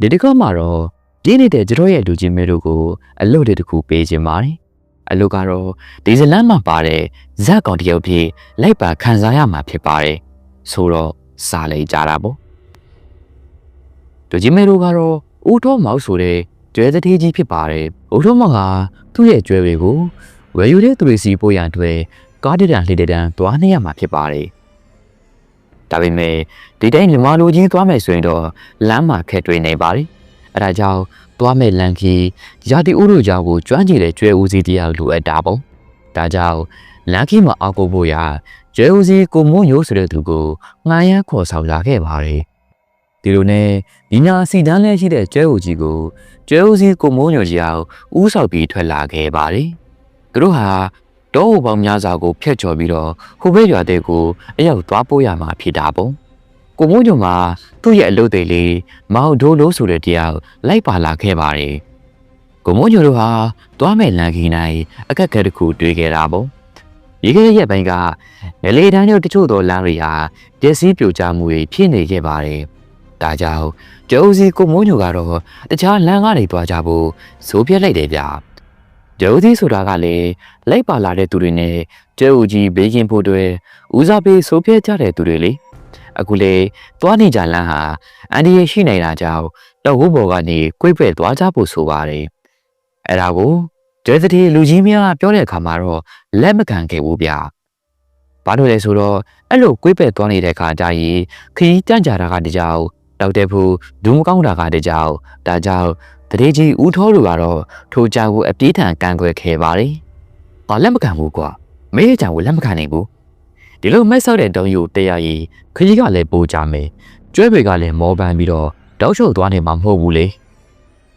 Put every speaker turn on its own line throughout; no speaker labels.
ဒီတစ်ခါမှာတော့ဒီနေတဲ့ကျွန်တော်ရဲ့လူချင်းမဲတို့ကိုအလုပ်တွေတစ်ခုပေးခြင်းပါတယ်အလုပ်ကတော့ဒီဇလန်မှာပါတဲ့ဇက်ကောင်တယောက်ဖြစ်လိုက်ပါခံစားရမှာဖြစ်ပါတယ်ဆိုတော့စားလိုက်ကြတာပေါ့လူချင်းမဲတို့ကတော့ဦးတော်မောက်ဆိုတဲ့ကျွဲသတိကြီးဖြစ်ပါတယ်ဦးတော်မောက်ကသူ့ရဲ့ကျွဲတွေကိုဝယ်ယူတဲ့သူတွေစီပို့ရန်အတွက်ကားတတန်လှေတတန်သွားနေရမှာဖြစ်ပါတယ် ဒါပေမဲ့ဒီတိုင်းမြမလိုချင်းသွားမယ်ဆိုရင်တော့လမ်းမှာခက်တွေ့နေပါတယ်အဲဒါကြောင့်သွားမဲ့လမ်းကြီးရာတီဥရုကြောင့်ကိုကျွမ်းကျင်တဲ့ကျွဲဦးစီးတရားလိုအပ်တာပေါ့ဒါကြောင့်လမ်းကြီးမှာအောက်ကိုဖို့ရကျွဲဦးစီးကိုမွန်ရိုးဆိုတဲ့သူကိုငှားရမ်းခေါ်ဆောင်လာခဲ့ပါတယ်ဒီလိုနဲ့ဒီညာစီတန်းလဲရှိတဲ့ကျွဲဦးကြီးကိုကျွဲဦးစီးကိုမွန်ရိုးကြီးအောင်ဥဆောက်ပြီးထွက်လာခဲ့ပါတယ်သူတို့ဟာ တောဟိုပေါင်းများစွာကိုဖျက်ချော်ပြီးတော့ဟိုဘက်ရွာတဲ့ကိုအရောက်သွားပို့ရမှာဖြစ်တာပေါ့ကိုမိုးညုံမှာသူ့ရဲ့အလုပ်တွေလေးမောင်ဒိုးလို့ဆိုတဲ့တရားလိုက်ပါလာခဲ့ပါတယ်ကိုမိုးညုံတို့ဟာသွားမဲ့လမ်းကြီးနိုင်အခက်အခဲတစ်ခုတွေ့ခဲ့တာပေါ့ဒီကရက်ပိုင်းကငလေတန်းတို့တချို့သောလမ်းတွေဟာပျက်စီးပြိုကျမှုတွေဖြစ်နေခဲ့ပါတယ်ဒါကြောင့်ကျိုးစီကိုမိုးညိုကတော့တခြားလမ်းကနေသွားကြဖို့ဆိုပြက်လိုက်တယ်ဗျာ ကျိုးစီဆိုတာကလည်းလိုက်ပါလာတဲ့သူတွေနဲ့ကျဲဦးကြီးဘေးကင်းဖို့အတွက်ဦးစားပေးဆိုပြက်ကြတဲ့သူတွေလေအခုလေသွားနေကြလမ်းဟာအန်ဒီရရှိနေတာကြောင့်တော့ဟိုဘော်ကနေကိုယ်ပဲ့သွားကြဖို့ဆိုပါတယ်အဲ့ဒါကိုကျဲသတိလူကြီးများပြောတဲ့အခါမှာတော့လက်မခံခဲ့ဘူးဗျာဘာလို့လဲဆိုတော့အဲ့လိုကိုယ်ပဲ့သွားနေတဲ့အခါကျရင်ခရီးတန့်ကြတာကတကြောင် တောက်တဲ့ဘူးဒူးမကောင်းတာကတကြောင်ဒါကြောင့်တရေကြီးဦးထောလူကတော့ထိုကြောင်ကိုအပြေးထန်ကန်ကွယ်ခဲ့ပါတယ်။ဘာလက်မခံဘူးကွာမေးကြောင်ကိုလက်မခံနိုင်ဘူး။ဒီလိုမက်ဆောက်တဲ့တုံးယူတရားရီခကြီးကလည်းပိုးကြမယ်။ကျွဲတွေကလည်းမောပန်းပြီးတော့တောက်ချုပ်သွားနေမှာမဟုတ်ဘူးလေ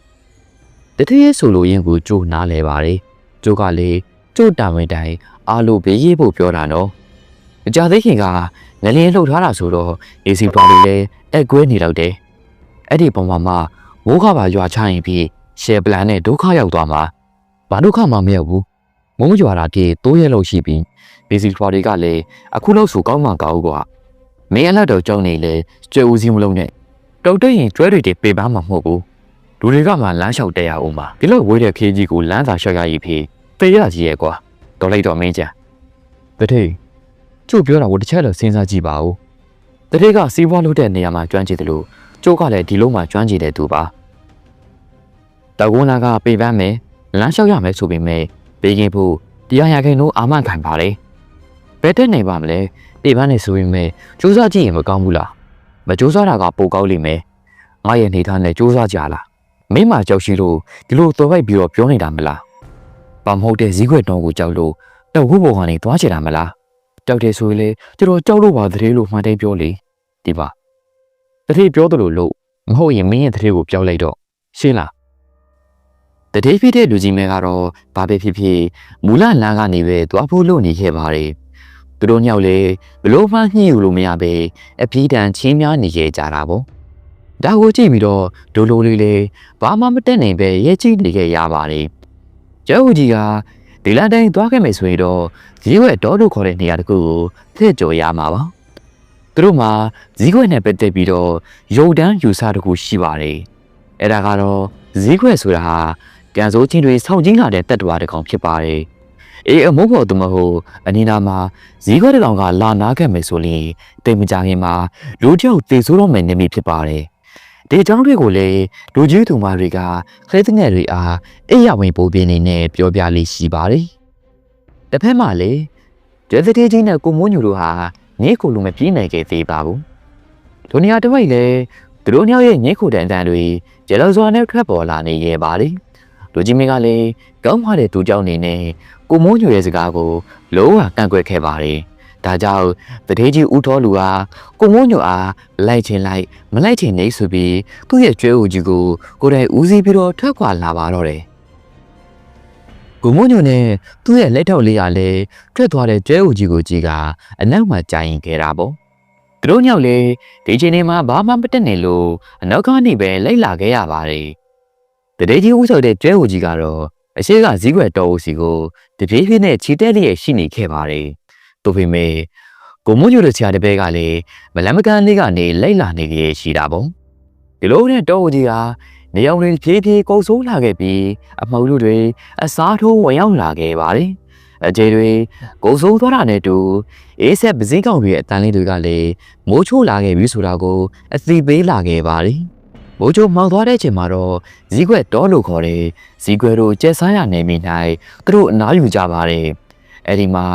။တတိယဆိုလိုရင်ကိုကြိုးနားလဲပါတယ်။ကြိုးကလည်းကြိုးတာဝန်တိုင်းအားလို့ဘေးရေးဖို့ပြောတာနော်။အကြသေးခင်ကငလင်းလှုပ်ထားတာဆိုတော့ AC ပါလေးလည်း အကွဲနေတော့တယ်။အဲ့ဒီပုံမှာမှမိုးခပါရွာချရင်ပြီးရှယ်ပလန်နဲ့ဒုက္ခရောက်သွားမှာဘာဒုက္ခမှမရောက်ဘူး။မိုးရွာတာပြေတိုးရဲလို့ရှိပြီး AC ပါတွေကလည်းအခုလို့ဆိုကောင်းမှကောင်းကွာ။မင်းအလက်တော့ကြောင်းနေလေကျွဲဦးစီးမလုံးနဲ့တုတ်တဲ့ရင်ကျွဲတွေတပေပန်းမှာမဟုတ်ဘူး။လူတွေကမှလမ်းလျှောက်တက်ရအောင်ပါ။ဒီလိုဝေးတဲ့ခေးကြီးကိုလမ်းသာလျှောက်ရည်ဖြစ်သေရကြီးရဲ့ကွာ။တော်လိုက်တော့မင်းကြ။တထေးကျုပ်ပြောတာကိုတစ်ချက်တော့စဉ်းစားကြည့်ပါဦး။ တထေးကစီးပွားလုပ်တဲ့နေရာမှာကျွမ်းကျင်တယ်လို့ကျုပ်ကလည်းဒီလုံးမှာကျွမ်းကျင်တဲ့သူပါ။တကွန်းလာကပေပန်းမယ်လမ်းလျှောက်ရမယ်ဆိုပေမဲ့ဘေးကင်းဖို့တရားရခိုင်တို့အာမခံပါလေ။ဘယ်တက်နေပါမလဲပေပန်းနေဆိုပေမဲ့စူးစမ်းကြည့်ရင်မကောင်းဘူးလား။မစူးစမ်းတာကပိုကောင်းလိမ့်မယ်။ငါရဲ့နေသားနဲ့စူးစမ်းကြလား။မင်းမကြောက်ရှိလို့ဒီလိုတော်ပိုက်ပြီးတော့ပြောနေတာမလား။ဘာမဟုတ်တဲ့ဈေးခွက်တော်ကိုကြောက်လို့တော့ဝုတ်ဘော်ကနေသွားချင်တာမလား။ ကြောက်တယ်ဆိုရင်လေကျွန်တော်ကြောက်လို့ပါတဲ့လို့မှန်တယ်ပြောလေ။ဒီပါ။တတိပြောသလိုလို့မဟုတ်ရင်မင်းရဲ့တတိကိုပြောလိုက်တော့ရှင်းလား။တတိဖြစ်တဲ့လူကြီးမဲကတော့ဘာပဲဖြစ်ဖြစ်မူလလမ်းကနေပဲသွားဖို့လုပ်နေခဲ့ပါတယ်။သူတို့ညောက်လေဘလို့မှညှိယူလို့မရပဲအပြေးတန်ချင်းများနေကြကြတာပေါ့။ဒါကိုကြည့်ပြီးတော့ဒိုလိုလေးလေးဘာမှမတက်နိုင်ပဲရဲကြည့်နေခဲ့ရပါတယ်။ကျဲဦးကြီးက ဒီလန်တိုင်းသွားခဲ့မယ်ဆိုရင်တော့ဈေးဝယ်တော်လို့ခေါ်တဲ့နေရာတခုကိုထည့်ကြော်ရမှာပါ။သူတို့မှာဈေးခွက်နဲ့ပတ်သက်ပြီးတော့ရုပ်တန်းယူဆတခုရှိပါတယ်။အဲ့ဒါကတော့ဈေးခွက်ဆိုတာဟာကန်စိုးချင်းတွေစောင့်ချင်းလာတဲ့တက်တော်တစ်ကောင်ဖြစ်ပါတယ်။အေးအမိုးပေါ်သူမဟုတ်အနီနာမှာဈေးခွက်တစ်ကောင်ကလာနာခဲ့မယ်ဆိုရင်တိတ်မကြခင်မှာလူတယောက်တေဆိုးတော့မယ်နေမိဖြစ်ပါတယ်။ ဒီအကြောင်းတွေကိုလည်းလူကြီးသူမတွေကခလေးငယ်တွေအားအိယာဝင်ပိုးပြင်းနေနဲ့ပြောပြလေးရှိပါတယ်။တစ်ဖက်မှာလည်းဒက်သတေးချင်းနဲ့ကိုမိုးညူတို့ဟာငိတ်ကိုလိုမပြေးနိုင်ခဲ့သေးပါဘူး။ဒိုနီယာတစ်ဝိုက်လည်းသူတို့ညောက်ရဲ့ငိတ်ခုတန်တန်တွေဂျယ်လောစွာနဲ့ထွက်ပေါ်လာနေရဲ့ပါလေ။လူကြီးမင်းကလည်းကောင်းမတဲ့သူကြောင့်နေနဲ့ကိုမိုးညူရဲ့စကားကိုလုံးဝကန့်ကွက်ခဲ့ပါတယ်။ ဒါကြောင့်တထေးကြီးဦးတော်လူဟာကိုမိုးညိုအားလိုက်ချင်လိုက်မလိုက်ချင်နေဆိုပြီးသူ့ရဲ့ကျွဲဦးကြီးကိုကိုယ်တိုင်ဦးစီးပြီးတော့ထွက်ခွာလာပါတော့တယ်။ကိုမိုးညိုနဲ့သူ့ရဲ့လက်ထောက်လေးကလည်းထွက်သွားတဲ့ကျွဲဦးကြီးကိုကြည့်ကအနောက်မှာကြာရင်ခဲ့တာပေါ့။သူတို့ညောက်လေဒီချိန်နေမှာဘာမှမတက်နိုင်လို့အနောက်ကနေပဲလိုက်လာခဲ့ရပါတယ်။တထေးကြီးဦးဆိုတဲ့ကျွဲဦးကြီးကတော့အရှိကဈေးကွက်တော်ဦးစီကိုတပြေးပြေးနဲ့ခြေတက်လျက်ရှိနေခဲ့ပါတယ်။ တို့ပေမဲ့ကိုမိုးညိုတဲ့ဆရာတပည့်ကလည်းမလန်မကန်လေးကနေလိုက်လာနေကြရှိတာပေါ့ဒီလိုနဲ့တောကြီးကနေအောင်တွေဖြည်းဖြည်းကုတ်ဆိုးလာခဲ့ပြီးအမှုတို့တွေအစားထိုးဝင်ရောက်လာခဲ့ပါတယ်အကျေတွေကုတ်ဆိုးသွားတာနဲ့တူအေးဆက်ပစည်းကောင်တွေရဲ့အတန်းလေးတွေကလည်းမိုးချိုးလာခဲ့ပြီဆိုတာကိုအသိပေးလာခဲ့ပါတယ်မိုးချိုးမှောင်သွားတဲ့ချိန်မှာတော့ဇီးခွက်တောလို့ခေါ်တယ်ဇီးခွက်တို့ကျက်စားရနေမိ၌သူတို့အနားယူကြပါတယ်အဲ့ဒီမှာ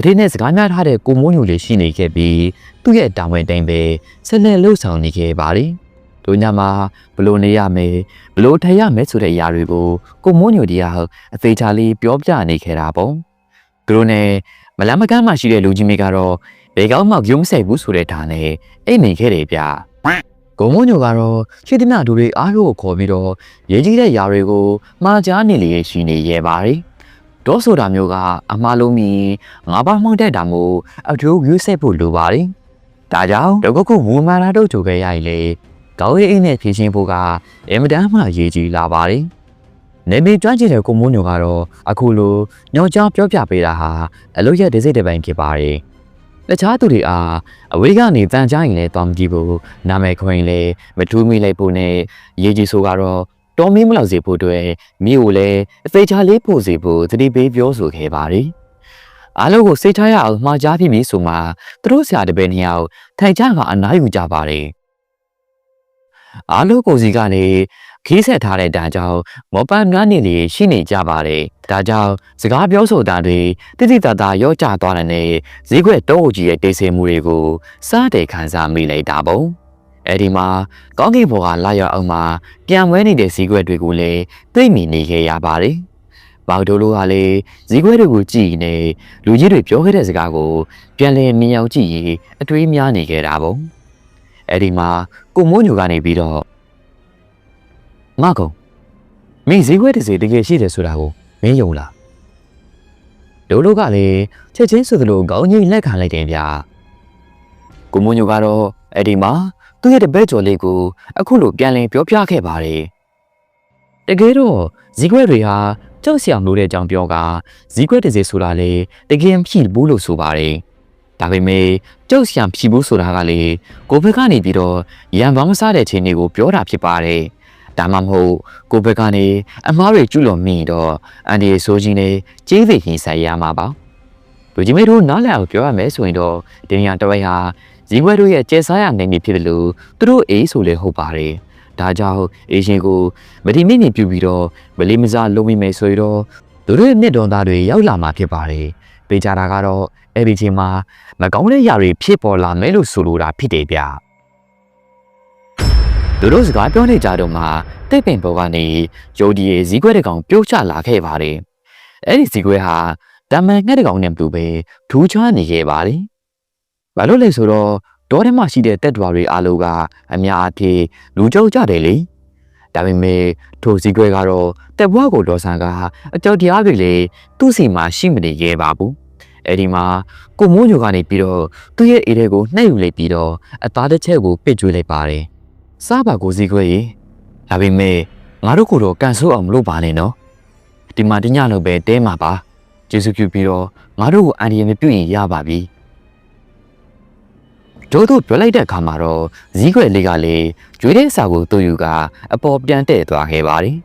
တတိနဲ့စကားများထားတဲ့ကိုမိုးညိုလေးရှိနေခဲ့ပြီးသူ့ရဲ့တာဝန်တိုင်းပဲဆက်လက်လှုပ်ဆောင်နေခဲ့ပါတယ်တို့ညမှာဘလို့နေရမယ်ဘလို့ထိုင်ရမယ်ဆိုတဲ့အရာတွေကိုကိုမိုးညိုတရားအသေးချာလေးပြောပြနေခဲ့တာပေါ့သူတို့နဲ့မလမ်းမကမ်းမှာရှိတဲ့လူကြီးမေကတော့ဘယ်ကောင်းမှကြုံမဆိုင်ဘူးဆိုတဲ့ဓာတ်နဲ့အိတ်နေခဲ့တယ်ဗျဂုံမိုးညိုကတော့ရှိသမျှလူတွေအားလုံးကိုခေါ်ပြီးတော့ရေးကြီးတဲ့ຢာတွေကိုမှားကြားနေလေရှိနေရဲ့ပါတယ် ဒေါ်ဆိုတာမျိုးကအမှားလုံးမီငါးပါးမှောက်တဲ့တာမို့အထူးယူဆက်ဖို့လိုပါတယ်ဒါကြောင့်တကုတ်ကုဝူမာနာတို့ကြိုခဲ့ရရင်လေကောင်းရေးအိမ်နဲ့ဖြည့်ရှင်းဖို့ကအင်မတန်မှအရေးကြီးလာပါတယ်နေမီကျွမ်းကျင်တဲ့ကိုမိုးညိုကတော့အခုလိုညောင်ကြောင်ပြောပြပေးတာဟာအလို့ရတဲ့စိတ်တစ်ပိုင်းဖြစ်ပါတယ်တခြားသူတွေအားအဝေးကနေတန်ကြားရင်လည်းတောင်းကြည့်ဖို့နာမည်ခွင်လည်းမထူးမိလိုက်ဖို့နဲ့ရေးကြီးဆိုကတော့ တော်မင်းမလောက်စေဖို့အတွက်မိကိုလည်းအသေးချာလေးပို့စေဖို့သတိပေးပြောဆိုခဲ့ပါတယ်အားလုံးကိုစိတ်ထားရအောင်မှားကြားဖြစ်ပြီဆိုမှသူတို့ဆရာတပည့်နှစ်ယောက်ထိုင်ကြကအနားယူကြပါတယ်အားလုံးကိုစီကနေခီးဆက်ထားတဲ့တန်ကြောင့်မောပန်းငန်းနေလေရှိနေကြပါတယ်ဒါကြောင့်စကားပြောဆိုတာတွေတိတိတတ်တာရော့ကျသွားတဲ့နဲ့ဈေးကွက်တောအုပ်ကြီးရဲ့တိတ်ဆိတ်မှုတွေကိုစားတယ်ခံစားမိလိုက်တာပေါ့ အဲ့ဒီမှာကောင်းကင်ဘော်ကလာရောက်အောင်မှာပြန်ဝဲနေတဲ့ဈေးကွက်တွေကိုလည်းသိမိနေခဲ့ရပါတယ်။ဘောက်တိုးလိုကလည်းဈေးကွက်တွေကိုကြည့်နေလူကြီးတွေပြောခဲ့တဲ့စကားကိုပြန်လည်မြင်ရောက်ကြည့်ရင်အတွေးများနေခဲ့တာပေါ့။အဲ့ဒီမှာကိုမိုးညိုကနေပြီးတော့ငါကောင်မင်းဈေးကွက်တစ်စီတကယ်ရှိတယ်ဆိုတာကိုမင်းယုံလားဒိုးလိုကလည်းချက်ချင်းဆိုသလိုခေါင်းကြီးလက်ခံလိုက်တယ်ဗျာကိုမိုးညိုကတော့အဲ့ဒီမှာ သူ့ရဲ့တပည့်ကျော်လေးကိုအခုလိုပြန်လည်ပြောပြခဲ့ပါတယ်တကယ်တော့ဇီကွက်တွေဟာကြောက်စရာမလိုတဲ့အကြောင်းပြောကဇီကွက်တစ်စီဆိုတာလေတကယ်ဖြစ်ဘူးလို့ဆိုပါတယ်ဒါပေမဲ့ကြောက်စရာဖြစ်ဘူးဆိုတာကလေကိုဘက်ကနေပြီးတော့ရံပေါင်းမစားတဲ့ချိန်တွေကိုပြောတာဖြစ်ပါတယ်ဒါမှမဟုတ်ကိုဘက်ကနေအမားတွေကျุလွန်မိရင်တော့အန်ဒီဆိုချင်းနဲ့ကြေးသိရင်ဆိုင်ရမှာပါလူကြီးမေတို့နားလည်အောင်ပြောရမယ်ဆိုရင်တော့ဒီနေရာတစ်ဝိုက်ဟာ ဇီဝဲတို့ရဲ့ကျဲစားရနိုင်ပြီဖြစ်တယ်လို့သူတို့အေးဆိုလေဟုတ်ပါတယ်ဒါကြောင့်အေရှင်ကိုမတိမိမြင်ပြူပြီးတော့မလေးမစားလုံးမိမယ်ဆိုရင်တော့သူတို့ရဲ့နှစ်တော်သားတွေရောက်လာမှာဖြစ်ပါတယ်ပေးကြတာကတော့အဲ့ဒီချိန်မှာမကောင်းတဲ့ຢာတွေဖြစ်ပေါ်လာမယ်လို့ဆိုလိုတာဖြစ်တယ်ဗျသူတို့စကားပြောနေကြတော့မှတိတ်ပင်ပေါ်ကနေယိုဒီရဲ့ဇီးခွဲတစ်ကောင်ပြုတ်ချလာခဲ့ပါတယ်အဲ့ဒီဇီးခွဲဟာတမန်ငှက်တစ်ကောင်နဲ့တူပဲထူးခြားနေခဲ့ပါတယ် ဘာလို့လဲဆိုတော့ဒေါ်ထဲမှာရှိတဲ့တက်တော်တွေအားလုံးကအများအပြားလူကြောက်ကြတယ်လေဒါပေမဲ့ထိုဇီးခွဲကတော့တက်ဘွားကိုဒေါ်ဆန်ကအကြောက်တရားတွေလေသူ့စီမှာရှိမနေခဲ့ပါဘူးအဲ့ဒီမှာကိုမိုးညိုကနေပြီးတော့သူ့ရဲ့အေးတဲ့ကိုနှိပ်ယူလိုက်ပြီးတော့အသားတစ်ချက်ကိုပစ်ကျွေးလိုက်ပါတယ်စားပါကိုစည်းခွဲရေဒါပေမဲ့ငါတို့ကိုတော့ကန်ဆိုးအောင်မလုပ်ပါနဲ့နော်ဒီမှာတညလုံးပဲတဲမှာပါကျေးဇူးပြုပြီးတော့ငါတို့ကိုအန်ဒီရမပြုတ်ရင်ရပါပြီ တို့တို့ပြောလိုက်တဲ့အခါမှာတော့ဇီးခွဲလေးကလေကျွေးတဲ့စာကိုသူ့ယူကအပေါ်ပြန်တဲ့သွားခဲ့ပါတယ်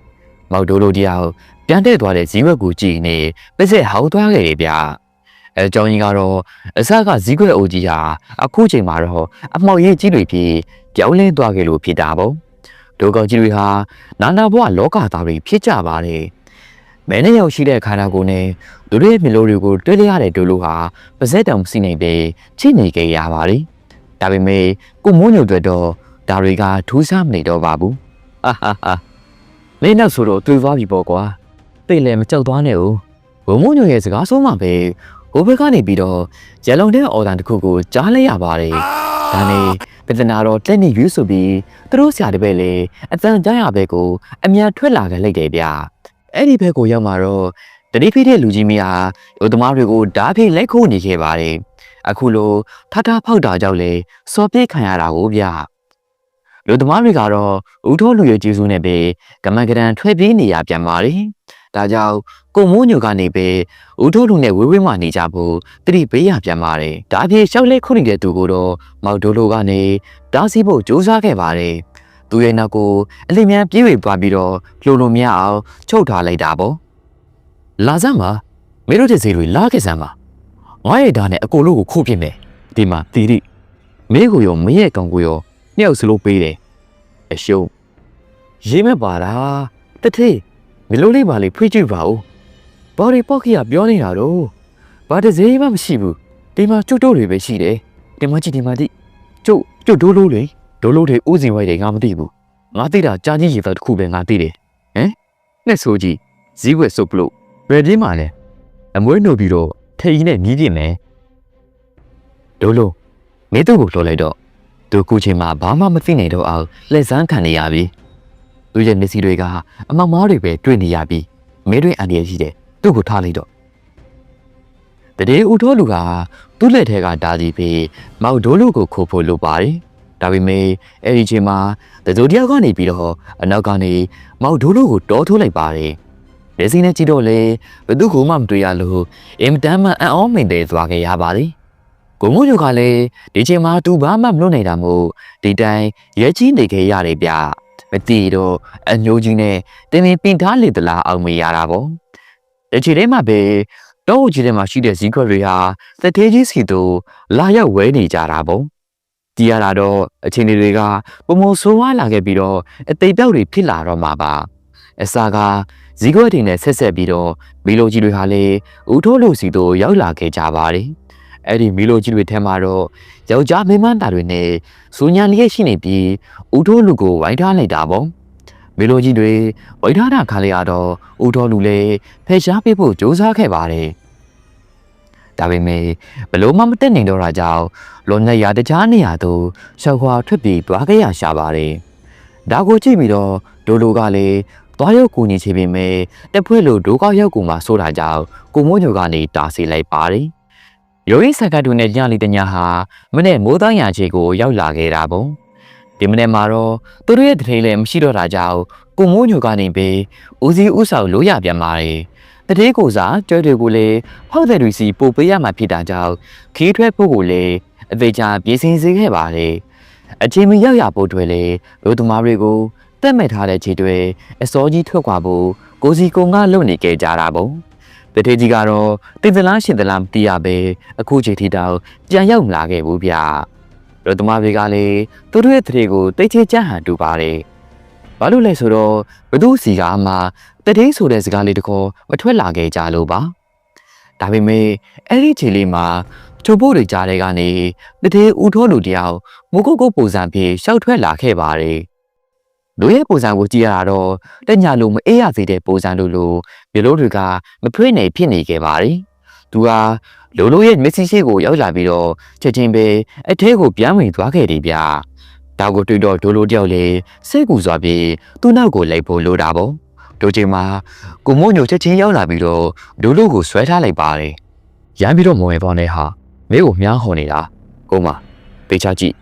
မောက်တို့လိုတရားပြန်တဲ့သွားတဲ့ဇီးခွက်ကိုကြည့်နေပစ်ဆက်ဟောင်းသွားခဲ့တယ်ဗျအဲကြောင်းကြီးကတော့အစကဇီးခွက်အိုကြီးဟာအခုချိန်မှာတော့အမောက်ရိပ်ကြီးတွေဖြစ်ပြောင်းလဲသွားခဲ့လို့ဖြစ်တာပေါ့ဒုကောင်ကြီးတွေဟာနာနာဘဝလောကသားတွေဖြစ်ကြပါတယ်မဲနဲ့ရောက်ရှိတဲ့ခန္ဓာကိုယ်နဲ့သူတို့ရဲ့မျိုးလိုတွေကိုတွေ့ရတဲ့ဒိုလိုဟာပါဇက်တောင်စီနေပဲချိနေကြရပါတယ် ဒါပေမဲ့ကိုမိုးညိုတွေတော့ဒါတွေကထူးဆန်းမနေတော့ပါဘူးဟာဟာဟာမင်းနောက်ဆိုတော့တွေ့သွားပြီပေါ့ကွာသိလည်းမကြောက်သွားနဲ့ဦးဘုံမိုးညိုရဲ့စကားဆုံးမှပဲဟိုဘက်ကနေပြီးတော့ရလုံတဲ့အော်ဒန်တစ်ခုကိုကြားလိုက်ရပါတယ်ဒါနဲ့ပဒနာတော့တက်နေယူဆိုပြီးသူတို့ဆရာတပည့်လေအတန်ကြားရဘက်ကိုအမြန်ထွက်လာခဲ့လိုက်တယ်ဗျအဲ့ဒီဘက်ကိုရောက်มาတော့တတိဖိတဲ့လူကြီးမယားရုပ်သမားတွေကိုဓာဖိလက်ခုပ်နေခဲ့ပါတယ် အခုလိုထထဖောက်တာကြောင့်လေစော်ပြစ်ခံရတာကိုဗျလူသမားတွေကတော့ဦးထောလူရဲ့ကျေးဇူးနဲ့ပဲကမန်ကရန်ထွက်ပြေးနေရပြန်ပါတယ်ဒါကြောင့်ကိုမိုးညိုကနေပဲဦးထိုးလူနဲ့ဝေးဝေးမှနေကြဖို့တတိပေးရပြန်ပါတယ်။ဒါပြေလျှောက်လဲခုနေတဲ့သူကိုတော့မောက်ဒိုလိုကနေတားဆီးဖို့ကြိုးစားခဲ့ပါတယ်သူရဲ့နောက်ကိုအလင်းမြန်ပြေးဝေသွားပြီးတော့လှုံလို့မရအောင်ချုပ်ထားလိုက်တာပေါ့လာစမ်းပါမင်းတို့တဲ့စီတွေလာခဲ့စမ်းပါ ငါရဲ့ဓာတ်နဲ့အကိုလို့ကိုခိုးပြစ်မယ်ဒီမှာတီတိမင်းကိုရောမင်းရဲ့ကောင်ကိုရောနှစ်ယောက်စလို့ပေးတယ်အရှုံးရေးမဲ့ပါလားတထေးမလို့လေးပါလေဖွေးကြည့်ပါဦးဘာတွေပေါက်ခရပြောနေတာတော့ဘာတစ်စေးမှမရှိဘူးဒီမှာကျွတ်တို့တွေပဲရှိတယ်ဒီမှာကြည့်ဒီမှာကြည့်ကျုပ်ကျုပ်ဒိုးလို့လေဒိုးလို့တွေဥစဉ်ဝိုက်တွေငါမသိဘူးငါသိတာကြားချင်းရေတော့တစ်ခုပဲငါသိတယ်ဟမ်နဲ့ဆိုကြည့်ဇီးဝက်စုပ်ပလို့ဘယ်ပြေးမှလဲအမွေးနှုတ်ပြီးတော့ ထိတ်ကြီးနဲ့မြည်ပြင်းမယ်ဒိုးလို့မင်းတို့ကိုလှော်လိုက်တော့သူကူချင်းမှာဘာမှမသိနိုင်တော့အောင်လက်စမ်းခံနေရပြီသူရဲ့မျက်စိတွေကအမောင်မားတွေပဲတွေ့နေရပြီမင်းတွေအန်ဒီရရှိတယ်သူ့ကိုထားလိုက်တော့တတိဦးတော်လူကသူ့လက်ထဲကဒါစီပြီးမောက်ဒိုးလူကိုခိုးဖို့လိုပါတယ်ဒါပေမဲ့အဲ့ဒီချိန်မှာတဇိုတယောက်ကနေပြီးတော့အနောက်ကနေမောက်ဒိုးလူကိုတောထိုးလိုက်ပါတယ် လက်စင်းနဲ့ကြည့်တော့လေဘသူကမှမတွေ့ရလို့အင်မတန်မှအံ့ဩမိန်တယ်သွားခဲ့ရပါသည်ကိုမိုးညိုကလည်းဒီချိန်မှာသူဘာမှမလုပ်နိုင်တာမို့ဒီတိုင်းရဲကြီးနေခဲ့ရတယ်ဗျမတီတော့အညိုးကြီးနဲ့တင်ပင်ပင်ထားလေတလားအောင်မေးရတာပေါ့ဒီချိန်လေးမှာပဲတော့ကြီးထဲမှာရှိတဲ့ဇီးခွက်တွေဟာတထေးကြီးစီတို့လာရောက်ဝဲနေကြတာပေါ့တီးရတာတော့အချိန်တွေကပုံမဆိုးဝါးလာခဲ့ပြီးတော့အသိပြောက်တွေဖြစ်လာတော့မှာပါအစာက ဇီးခွက်တွေနဲ့ဆက်ဆက်ပြီးတော့မီလိုကြီးတွေဟာလည်းဦးထိုးလို့စီတို့ရောက်လာခဲ့ကြပါတယ်အဲ့ဒီမီလိုကြီးတွေထဲမှာတော့ယောက်ျားမိန်းမသားတွေနဲ့စူညာလျက်ရှိနေပြီးဦးထိုးလူကိုဝိုင်းထားလိုက်တာပေါ့မီလိုကြီးတွေဝိုင်းထားတာခါလေးရတော့ဦးထိုးလူလည်းဖယ်ရှားပေးဖို့ကြိုးစားခဲ့ပါတယ်ဒါပေမဲ့ဘလို့မှမတက်နိုင်တော့တာကြောင့်လွန်နေရတခြားနေရာသို့ရှောက်ခွာထွက်ပြေးသွားခဲ့ရရှာပါတယ်ဒါကိုကြည့်ပြီးတော့ဒိုလိုကလည်း သွားရောက်ကူညီချေပေမဲ့တက်ဖွဲ့လို့ဒိုးကောက်ရောက်ကူမှာဆိုတာကြောင့်ကိုမိုးညိုကနေတာစီလိုက်ပါတယ်ရိုးရင်းဆက်ကတူနဲ့ညလီတညာဟာမနေ့မိုးသားရချေကိုရောက်လာခဲ့တာပေါ့ဒီမနေ့မှာတော့သူတို့ရဲ့တထေးလည်းမရှိတော့တာကြောင့်ကိုမိုးညိုကနေပြီးဦးစီးဦးဆောင်လို့ရပြန်ပါတယ်တထေးကိုစားကျွဲတွေကိုလည်းဖောက်တဲ့တွေစီပို့ပေးရမှာဖြစ်တာကြောင့်ခီးထွက်ဖို့ကိုလည်းအသေးချာပြင်ဆင်စေခဲ့ပါတယ်အချိန်မီရောက်ရဖို့တွေလေလူသမားတွေကို တက်မဲ့ထားတဲ့ခြေတွေအစောကြီးထွက်ခွာဖို့ကိုစီကုံကလုပ်နေကြကြတာပေါ့တထေးကြီးကတော့တင်သလားရှင်သလားမသိရပဲအခုချိန်ထိတော့ပြန်ရောက်မလာခဲ့ဘူးဗျလူသမားတွေကလည်းသူတို့ရဲ့တထေးကိုတိတ်ချကြဟန်တူပါတယ်ဘာလို့လဲဆိုတော့ဘသူစီကမှတထေးဆိုတဲ့စကားလေးတခေါ်မထွက်လာခဲ့ကြလို့ပါဒါပေမဲ့အဲ့ဒီချိန်လေးမှာချိုဖို့တွေကြားတဲ့ကနေတထေးဦးထိုးလူတယောက်မုတ်ကုတ်ကုတ်ပုံစံဖြင့်ရှောက်ထွက်လာခဲ့ပါတယ် လူရဲ့ပုံစံကိုကြည့်ရတာတော့တက်ညာလိုမအေးရစေတဲ့ပုံစံလိုလိုမျိုးလို့တွေကမဖွေးနေဖြစ်နေခဲ့ပါတယ်။သူဟာလိုလိုရဲ့မက်ဆေ့ချ်ကိုရောက်လာပြီးတော့ချက်ချင်းပဲအထဲကိုပြန်ဝင်သွားခဲ့တယ်ဗျာ။ဒါကိုတွေ့တော့ဒိုလိုတယောက်လေစိတ်ကူစွာပြီးသူ့နောက်ကိုလိုက်ဖို့လိုတာပေါ့။ဒိုချိန်မှာကိုမို့ညိုချက်ချင်းရောက်လာပြီးတော့ဒိုလိုကိုဆွဲထားလိုက်ပါတယ်။ရမ်းပြီးတော့မဝင်ပေါ်နေဟာမင်းကိုမြားဟော်နေတာကိုမပေချကြည့်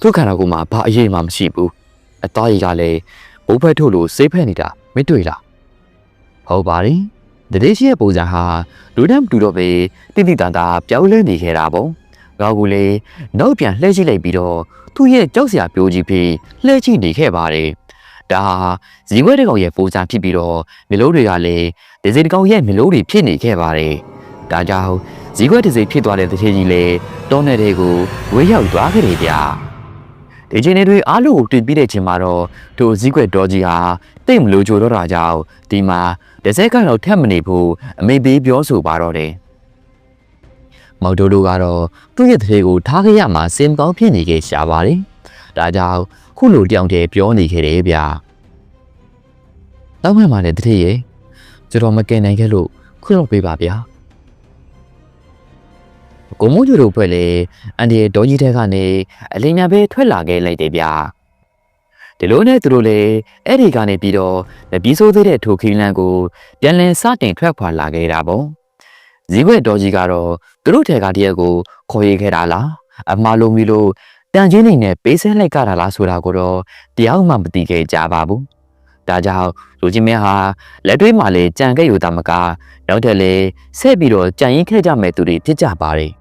သူ့ခန္ဓာကိုယ်မှာဘာအရေးမှမရှိဘူး။ အသားရည်ကလည်းဘိုးဖက်ထုတ်လို့စိတ်ဖက်နေတာမတွေ့လားဟုတ်ပါတယ်တတိရှိရဲ့ပုံစံဟာလူတန်းမတူတော့ပဲတိတိတန်တာပြောင်းလဲနေခဲ့တာပေါ့ငါကလေးနောက်ပြန်လှည့်ကြည့်လိုက်ပြီးတော့သူ့ရဲ့ကြောက်စရာပြိုးကြီးပြီးလှည့်ကြည့်နေခဲ့ပါတယ်ဒါဟာဇီဝဲတကောင်ရဲ့ပုံစံဖြစ်ပြီးတော့မလို့တွေကလည်းဒီစိတကောင်ရဲ့မလို့တွေဖြစ်နေခဲ့ပါတယ်ဒါကြောင့်ဇီဝဲတစ်စိဖြစ်သွားတဲ့တတိကြီးလည်းတောနယ်တွေကိုဝေးရောက်သွားခဲ့တယ်ဗျာ ဒီချိန်တွေအားလုံးကိုတွေ့ပြီးတဲ့ချိန်မှာတော့တို့ဇီးကွက်တော်ကြီးဟာတိတ်မလို့ကြိုတော့တာကြောင့်ဒီမှာတစ်စက်ကတော့ထက်မနေဘူးအမေပေးပြောဆိုပါတော့တယ်။မော်ဒိုလိုကတော့သူ့ရဲ့တရေကိုထားခဲ့ရမှာစင်ကောင်းဖြစ်နေခဲ့ရှာပါတယ်။ဒါကြောင့်ခုလိုတောင်တည်းပြောနေခဲ့တယ်ဗျာ။တောင်းမှန်ပါလေတရေရဲ့ကျွန်တော်မကင်နိုင်ခဲ့လို့ခွင့်တော့ပေးပါဗျာ။ ကိုမိုးကျူတို့ဖွဲ့လေအန်ဒီဒေါ်ကြီးတဲ့ကနေအလင်းညာပဲထွက်လာခဲ့လိုက်တယ်ဗျာဒီလိုနဲ့သူတို့လေအဲ့ဒီကနေပြီးတော့ပြီးဆိုးသေးတဲ့ထိုခီလန်ကိုပြန်လည်စတင်ထွက်ခွာလာခဲ့တာပေါ့ဇီးခွက်ဒေါ်ကြီးကတော့သူတို့ထဲကတရက်ကိုခေါ်ရခဲ့တာလားအမှားလုံးပြီးလို့တန်ချင်းနေနဲ့ပေးဆဲလိုက်ကြတာလားဆိုတာကိုတော့တယောက်မှမသိခဲ့ကြပါဘူး ဒါကြောင့်လူချင်းမင်းဟာလက်တွေးမှလည်းကြံခဲ့ယူတာမကနောက်ထပ်လည်းဆက်ပြီးတော့ကြံရင်ခဲ့ကြမဲ့သူတွေဖြစ်ကြပါတယ်